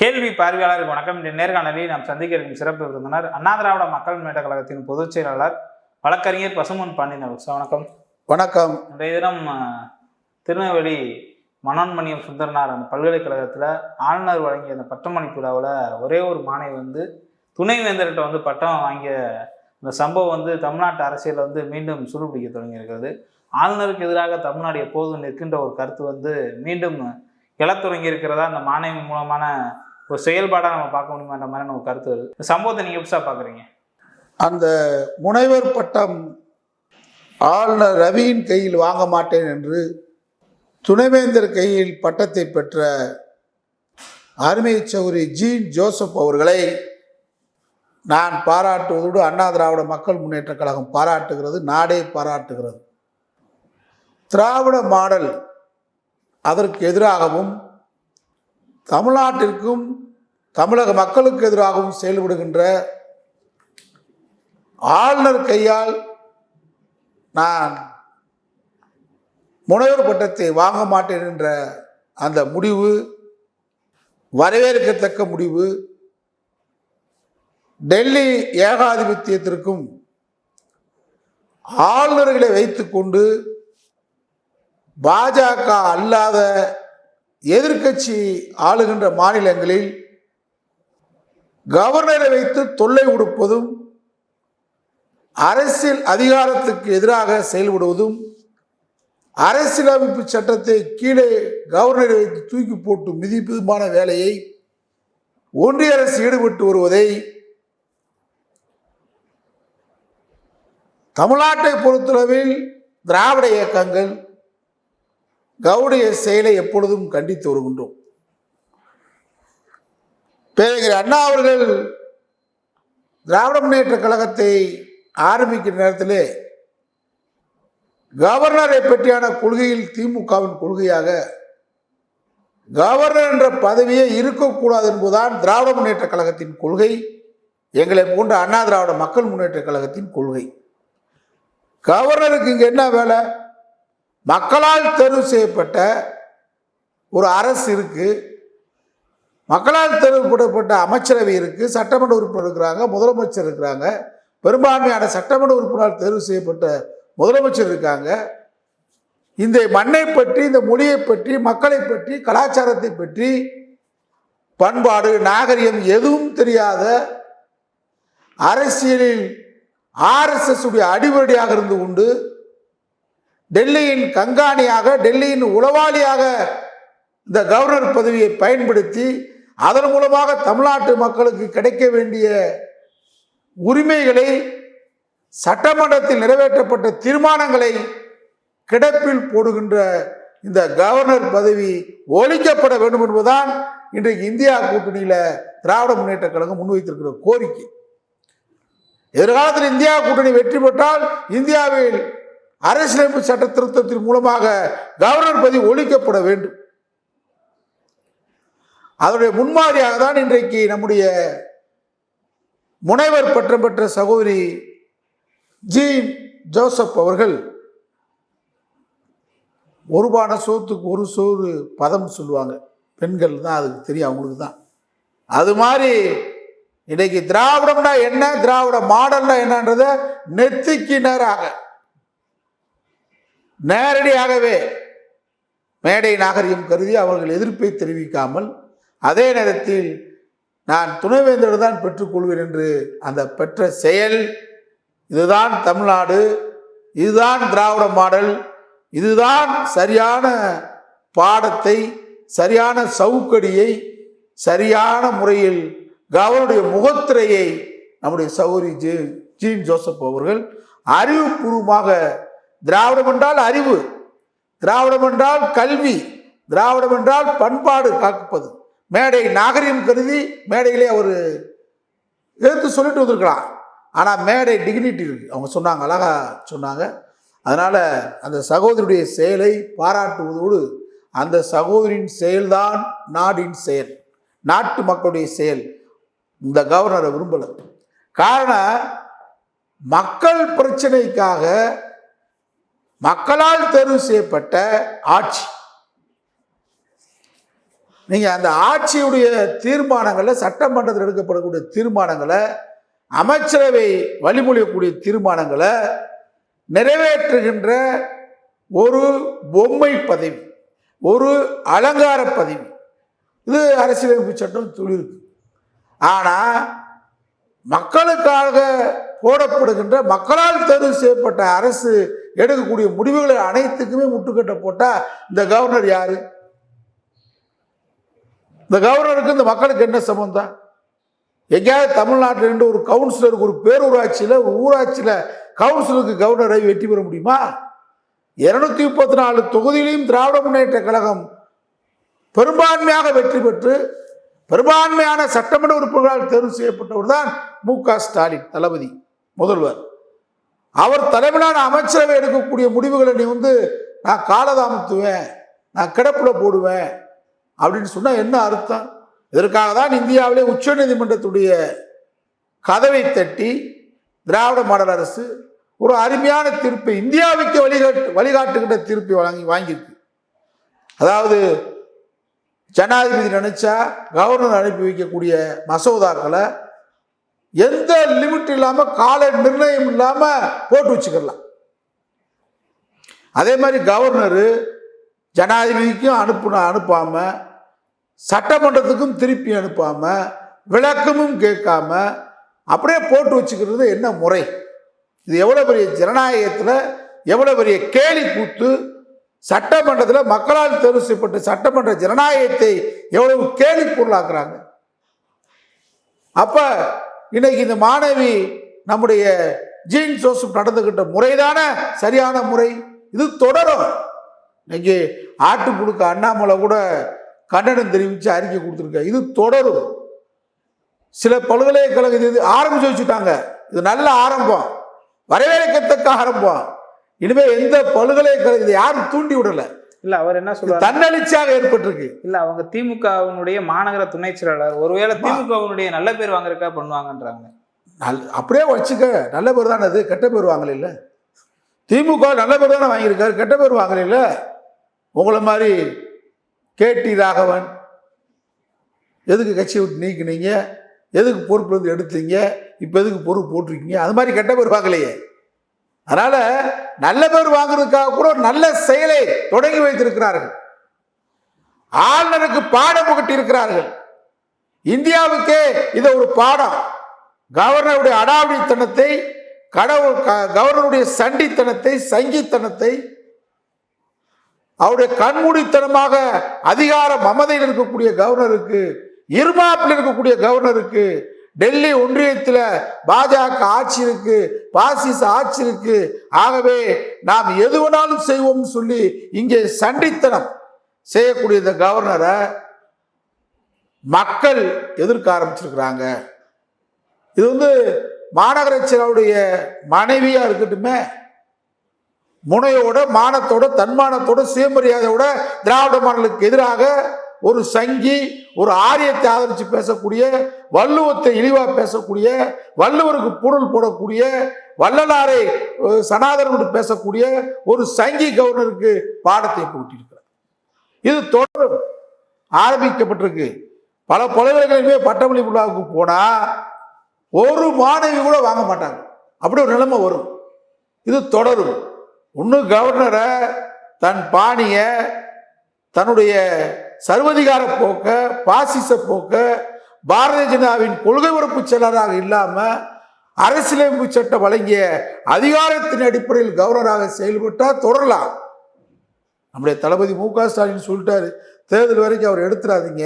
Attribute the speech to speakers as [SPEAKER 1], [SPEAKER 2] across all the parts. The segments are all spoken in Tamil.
[SPEAKER 1] கேள்வி பார்வையாளருக்கு வணக்கம். இந்த நேர்காணலில் நாம் சந்திக்க இருக்கும் சிறப்பு விருந்தினர் அண்ணா திராவிட மக்கள் முன்னேற்ற கழகத்தின் பொதுச் செயலாளர் வழக்கறிஞர் பசுமன் பாண்டியன் அவர்கள். சார் வணக்கம்.
[SPEAKER 2] வணக்கம்.
[SPEAKER 1] இன்றைய தினம் திருநெல்வேலி மனோன்மணியம் சுந்தரனார் அந்த பல்கலைக்கழகத்தில் ஆளுநர் வழங்கிய அந்த பட்டமளிப்பு விழாவில் ஒரே ஒரு மாணவி வந்து துணைவேந்தர்கிட்ட வந்து பட்டம் வாங்கிய இந்த சம்பவம் வந்து தமிழ்நாட்டு அரசியலில் வந்து மீண்டும் சுடுபிடிக்க தொடங்கியிருக்கிறது. ஆளுநருக்கு எதிராக தமிழ்நாடு எப்போதும் நிற்கின்ற ஒரு கருத்து வந்து மீண்டும் எழத் தொடங்கி இருக்கிறதா அந்த மாணவி மூலமான ஒரு செயல்பாடாக நம்ம பார்க்க முடியுமான்ற மாதிரி நம்ம கருத்து வருது. இந்த சம்பவத்தை நீங்கள் எப்படி பார்க்குறீங்க
[SPEAKER 2] அந்த முனைவர் பட்டம் ஆளுநர் ரவியின் கையில் வாங்க மாட்டேன் என்று துணைவேந்தர் கையில் பட்டத்தை பெற்ற அருமை சௌரி ஜீன் ஜோசப் அவர்களை நான் பாராட்டுவதோடு அண்ணா திராவிட மக்கள் முன்னேற்ற கழகம் பாராட்டுகிறது நாடே பாராட்டுகிறது. திராவிட மாடல் அதற்கு எதிராகவும் தமிழ்நாட்டிற்கும் தமிழக மக்களுக்கு எதிராகவும் செயல்படுகின்ற ஆளுநர் கையால் நான் முனைவர் பட்டத்தை வாங்க மாட்டேன் என்ற அந்த முடிவு வரவேற்கத்தக்க முடிவு டெல்லி ஏகாதிபத்தியத்திற்கும் ஆளுநர்களை வைத்துக்கொண்டு பாஜக அல்லாத எதிர்க்கட்சி ஆளுகின்ற மாநிலங்களில் கவர்னரை வைத்து தொல்லை உடுப்பதும் அரசியல் அதிகாரத்துக்கு எதிராக செயல்படுவதும் அரசியலமைப்பு சட்டத்தை கீழே கவர்னரை வைத்து தூக்கி போட்டு மிதிப்பதுமான வேலையை ஒன்றிய அரசு ஈடுபட்டு வருவதை தமிழ்நாட்டை பொறுத்தளவில் திராவிட இயக்கங்கள் கவுடைய செயலை எப்பொழுதும் கண்டித்து வருகின்றோம். பேரறிஞர் அண்ணா அவர்கள் திராவிட முன்னேற்ற கழகத்தை ஆரம்பிக்கிற நேரத்திலே கவர்னரை பற்றியான கொள்கையில் திமுகவின் கொள்கையாக கவர்னர் என்ற பதவியே இருக்கக்கூடாது என்பதுதான் திராவிட முன்னேற்ற கழகத்தின் கொள்கை எங்களை போன்ற அண்ணா திராவிட மக்கள் முன்னேற்ற கழகத்தின் கொள்கை. கவர்னருக்கு இங்கே என்ன வேலை? மக்களால் தேர்வு செய்யப்பட்ட ஒரு அரசு இருக்குது மக்களால் தேர்வுபடப்பட்ட அமைச்சரவை இருக்குது சட்டமன்ற உறுப்பினர் இருக்கிறாங்க முதலமைச்சர் இருக்கிறாங்க. பெரும்பான்மையான சட்டமன்ற உறுப்பினர் தேர்வு செய்யப்பட்ட முதலமைச்சர் இருக்காங்க. இந்த மண்ணை பற்றி இந்த மொழியை பற்றி மக்களை பற்றி கலாச்சாரத்தை பற்றி பண்பாடு நாகரிகம் எதுவும் தெரியாத அரசியலில் ஆர்எஸ்எஸ் உடைய அடிவடியாக இருந்து கொண்டு டெல்லியின் கங்காணியாக டெல்லியின் உளவாளியாக இந்த கவர்னர் பதவியை பயன்படுத்தி அதன் மூலமாக தமிழ்நாட்டு மக்களுக்கு கிடைக்க வேண்டிய உரிமைகளை சட்டமன்றத்தில் நிறைவேற்றப்பட்ட தீர்மானங்களை கிடப்பில் போடுகின்ற இந்த கவர்னர் பதவி ஒழிக்கப்பட வேண்டும் என்பதுதான் இன்றைக்கு இந்தியா கூட்டணியில் திராவிட முன்னேற்ற கழகம் முன்வைத்திருக்கிற கோரிக்கை. எதிர்காலத்தில் இந்தியா கூட்டணி வெற்றி பெற்றால் இந்தியாவில் அரசியலமைப்பு சட்ட திருத்தத்தின் மூலமாக கவர்னர் பதவி ஒழிக்கப்பட வேண்டும். அதனுடைய முன்மாதிரியாக தான் இன்றைக்கு நம்முடைய முனைவர் பட்டம் பெற்ற சகோதரி ஜீன் ஜோசப் அவர்கள் ஒரு பான சோத்துக்கு ஒரு சோறு பதம் சொல்லுவாங்க. பெண்கள் தான் அதுக்கு தெரியும் அவங்களுக்கு தான். அது மாதிரி இன்னைக்கு திராவிடம்னா என்ன திராவிட மாடல்னா என்னன்றத நெத்திக்கு நேராக நேரடியாகவே மேடை நாகரிகம் கருதி அவர்கள் எதிர்ப்பை தெரிவிக்காமல் அதே நேரத்தில் நான் துணைவேந்தர் தான் பெற்றுக்கொள்வேன் என்று அந்த பெற்ற செயல் இதுதான் தமிழ்நாடு இதுதான் திராவிட மாடல் இதுதான் சரியான பாடத்தை சரியான சவுக்கடியை சரியான முறையில் அவருடைய முகத்திரையை நம்முடைய சௌரி ஜி ஜீன் ஜோசப் அவர்கள் அறிவுபூர்வமாக திராவிடம் என்றால் அறிவு திராவிடம் என்றால் கல்வி திராவிடம் என்றால் பண்பாடு காப்பது மேடை நாகரிகம் கருதி மேடையிலே அவர் எடுத்து சொல்லிட்டு வந்திருக்கலாம். ஆனால் மேடை டிக்னிட்டி இருக்குது அவங்க சொன்னாங்க அழகா சொன்னாங்க. அதனால் அந்த சகோதரியுடைய செயலை பாராட்டுவதோடு அந்த சகோதரியின் செயல்தான் நாடின் செயல் நாட்டு மக்களுடைய செயல். இந்த கவர்னரை விரும்பலை. காரணம் மக்கள் பிரச்சனைக்காக மக்களால் தேர்வு செய்யப்பட்ட ஆட்சி. நீங்கள் அந்த ஆட்சியுடைய தீர்மானங்களை சட்டமன்றத்தில் எடுக்கப்படக்கூடிய தீர்மானங்களை அமைச்சரவை வழிமொழியக்கூடிய தீர்மானங்களை நிறைவேற்றுகின்ற ஒரு பொம்மை பதவி ஒரு அலங்கார பதவி. இது அரசியலமைப்பு சட்டம் சொல்லியிருக்கு. ஆனால் மக்களுக்காக போடப்படுகின்ற மக்களால் தேர்வு செய்யப்பட்ட அரசு எடுக்கக்கூடிய முடிவுகளை அனைத்துக்குமே முட்டுக்கட்டை போட்டால் இந்த கவர்னர் யார்? இந்த கவர்னருக்கு இந்த மக்களுக்கு என்ன சம்பந்தம்? எங்கேயாவது தமிழ்நாட்டில் இருந்து ஒரு கவுன்சிலருக்கு ஒரு பேரூராட்சியில் ஒரு ஊராட்சியில் கவுன்சிலருக்கு கவர்னரை வெற்றி பெற முடியுமா? இருநூத்தி முப்பத்தி நாலு தொகுதியிலையும் திராவிட முன்னேற்ற கழகம் பெரும்பான்மையாக வெற்றி பெற்று பெரும்பான்மையான சட்டமன்ற உறுப்பினர்களால் தேர்வு செய்யப்பட்டவர் தான் மு க ஸ்டாலின் தளபதி முதல்வர். அவர் தலைமையிலான அமைச்சரவை எடுக்கக்கூடிய முடிவுகளை நீ வந்து நான் காலதாமத்துவேன் நான் கிடப்பில் போடுவேன் அப்படின்னு சொன்னால் என்ன அர்த்தம்? இதற்காக தான் இந்தியாவிலே உச்சநீதிமன்றத்துடைய கதவை தட்டி திராவிட மாடல் அரசு ஒரு அருமையான தீர்ப்பை இந்தியாவுக்கு வழிகாட்டு வழிகாட்டுகின்ற தீர்ப்பை வழங்கி வாங்கியிருக்கு. அதாவது ஜனாதிபதி நினைச்சா கவர்னர் அனுப்பி வைக்கக்கூடிய மசோதாக்களை எந்த லிமிட் இல்லாமல் கால நிர்ணயம் இல்லாமல் போட்டு வச்சுக்கலாம். அதே மாதிரி கவர்னரு ஜனாதிபதிக்கும் அனுப்புன அனுப்பாமல் சட்டமன்றத்துக்கும் திருப்பி அனுப்பாம விளக்கமும் கேட்காம அப்படியே போட்டு வச்சுக்கிறது என்ன முறை? இது எவ்வளோ பெரிய ஜனநாயகத்தில் எவ்வளோ பெரிய கேலி கூத்து? சட்டமன்றத்தில் மக்களால் தேர்வு செய்யப்பட்ட சட்டமன்ற ஜனநாயகத்தை எவ்வளவு கேலி பொருளாக்குறாங்க? அப்போ இன்னைக்கு இந்த மாணவி நம்முடைய ஜீன் ஜோசப் நடந்துகிட்ட முறைதான சரியான முறை? இது தொடரும். இன்னைக்கு ஆட்டுப்புழுக்க அண்ணாமலை கூட கண்டனம் தெரிவித்து அறிக்கை கொடுத்துருக்க இது தொடரும். சில பல்கலைக்கழக இது ஆரம்பிச்சு வச்சுட்டாங்க. இது நல்ல ஆரம்பம். வரவேற்கத்தக்க ஆரம்பம். இனிமேல் எந்த பல்கலைக்கழக இதை யாரும் தூண்டி விடலை.
[SPEAKER 1] இல்ல அவர் என்ன சொல்றாரு
[SPEAKER 2] தன்னெழுச்சியாக ஏற்பட்டிருக்கு.
[SPEAKER 1] இல்ல அவங்க திமுகவினுடைய மாநகர துணை செயலாளர் ஒருவேளை திமுகவினுடைய நல்ல பேர் வாங்குறதுக்காக பண்ணுவாங்கன்றாங்க.
[SPEAKER 2] நல் அப்படியே வச்சுக்க நல்ல பேர் தானே அது கெட்ட பேர் வாங்கல திமுக நல்ல பேர் தானே வாங்கியிருக்காரு கெட்ட பேர் வாங்கல உங்களை மாதிரி கேடி ராகவன் எதுக்கு கட்சியை விட்டு நீக்கினீங்க? எதுக்கு பொறுப்புலேருந்து எடுத்தீங்க? இப்போ எதுக்கு பொறுப்பு போட்டிருக்கீங்க? அது மாதிரி கெட்ட பேர் வாங்கலையே. அதனால நல்ல பேர் வாங்குறதுக்காக கூட ஒரு நல்ல செயலை தொடங்கி வைத்திருக்கிறார்கள். ஆளுநருக்கு பாடம் புகட்டி இருக்கிறார்கள் இந்தியாவுக்கே இது ஒரு பாடம். கவர்னருடைய அடாவடித்தனத்தை கடவுள் க- கவர்னருடைய சண்டித்தனத்தை சங்கித்தனத்தை அவருடைய கண்மூடித்தனமாக அதிகார மமதையில் இருக்கக்கூடிய கவர்னருக்கு இருமாப்பில் இருக்கக்கூடிய கவர்னருக்கு டெல்லி ஒன்றியத்தில் பாஜக ஆட்சி இருக்கு பாசிச ஆட்சி இருக்கு. ஆகவே நாம் எது வேணாலும் செய்வோம்னு சொல்லி இங்கே சண்டித்தனம் செய்யக்கூடிய இந்த கவர்னரை மக்கள் எதிர்க்க ஆரம்பிச்சிருக்கிறாங்க. இது வந்து மாநகராட்சியருடைய மனைவியா இருக்கட்டுமே முனையோட மானத்தோட தன்மானத்தோட சுயமரியாதையோட திராவிட மாடலுக்கு எதிராக ஒரு சங்கி ஒரு ஆரியத்தை ஆதரித்து பேசக்கூடிய வள்ளுவத்தை இழிவா பேசக்கூடிய வள்ளுவருக்கு பொருள் போடக்கூடிய வள்ளலாரை அஹ், சனாதனம் பேசக்கூடிய ஒரு சங்கி கவர்னருக்கு பாடத்தை கூட்டியிருக்கிறார் இது தொடரும். ஆரம்பிக்கப்பட்டிருக்கு. பல பல்கலைக்கழகமே பட்டமளி விழாவுக்கு போனா ஒரு மாணவி கூட வாங்க மாட்டாங்க. அப்படி ஒரு நிலைமை வரும். இது தொடரும். இன்னும் கவர்னரை தன் பாணியை தன்னுடைய சர்வதிகார போக்க பாசிச போக்க பாரதிய ஜனதாவின் கொள்கை உறுப்பு செயலராக இல்லாமல் அரசியலமைப்பு சட்டம் வழங்கிய அதிகாரத்தின் அடிப்படையில் கவர்னராக செயல்பட்டால் தொடரலாம். நம்முடைய தளபதி மு க ஸ்டாலின் சொல்லிட்டாரு தேர்தல் வரைக்கும் அவர் எடுத்துடாதீங்க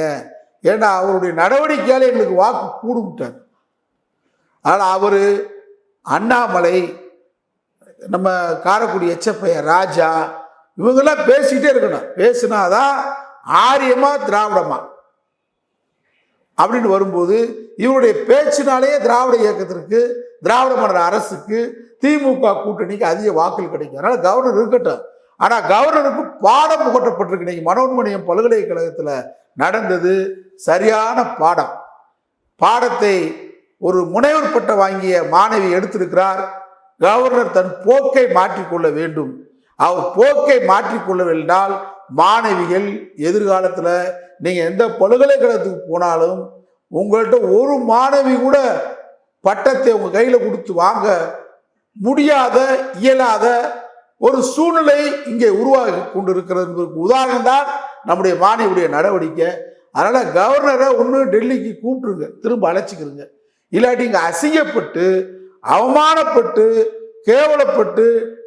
[SPEAKER 2] ஏன்னா அவருடைய நடவடிக்கையால் எங்களுக்கு வாக்கு கூடும்ட்டார். ஆனால் அவர் அண்ணாமலை நம்ம காரைக்குடி எச்சப்பைய ராஜா இவங்கெல்லாம் பேசிக்கிட்டே இருக்கணும். பேசினாதான் ஆரியமா திராவிடமா? அப்படின்னு வரும்போது இவருடைய பேச்சினாலேயே திராவிட இயக்கத்திற்கு திராவிட மாடல் அரசுக்கு திமுக கூட்டணிக்கு அதிக வாக்குகள் கிடைக்கும். அதனால் கவர்னர் இருக்கட்டும். ஆனால் கவர்னருக்கு பாடம் புகட்டப்பட்டிருக்கு. இன்னைக்கு மனோன்மணியம் பல்கலைக்கழகத்தில் நடந்தது சரியான பாடம். பாடத்தை ஒரு முனைவர் பட்டம் வாங்கிய மாணவி எடுத்திருக்கிறார். கவர்னர் தன் போக்கை மாற்றிக்கொள்ள வேண்டும். அவர் போக்கை மாற்றிக்கொள்ளவில்லைனால் மாணவிகள் எதிர்காலத்தில் நீங்கள் எந்த பல்கலைக்கழகத்துக்கு போனாலும் உங்கள்கிட்ட ஒரு மாணவி கூட பட்டத்தை உங்கள் கையில் கொடுத்து வாங்க முடியாத இயலாத ஒரு சூழ்நிலை இங்கே உருவாகி கொண்டிருக்கிறது என்பதற்கு உதாரணம் தான் நம்முடைய மாணவியுடைய நடவடிக்கை. அதனால் கவர்னரை ஒன்று டெல்லிக்கு கூப்பிட்டுருங்க திரும்ப அழைச்சிக்கிறங்க இல்லாட்டி இங்கே அசிங்கப்பட்டு அவமானப்பட்டு கேவலப்பட்டு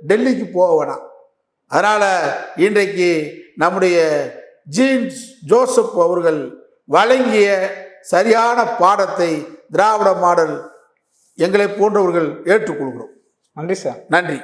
[SPEAKER 2] டெல்லிக்கு போக வேணாம். அதனால் இன்றைக்கு நம்முடைய ஜீன்ஸ் ஜோசப் அவர்கள் வழங்கிய சரியான பாடத்தை திராவிட மாடல் எங்களை போன்றவர்கள் ஏற்றுக்கொள்கிறோம்.
[SPEAKER 1] நன்றி சார்.
[SPEAKER 2] நன்றி.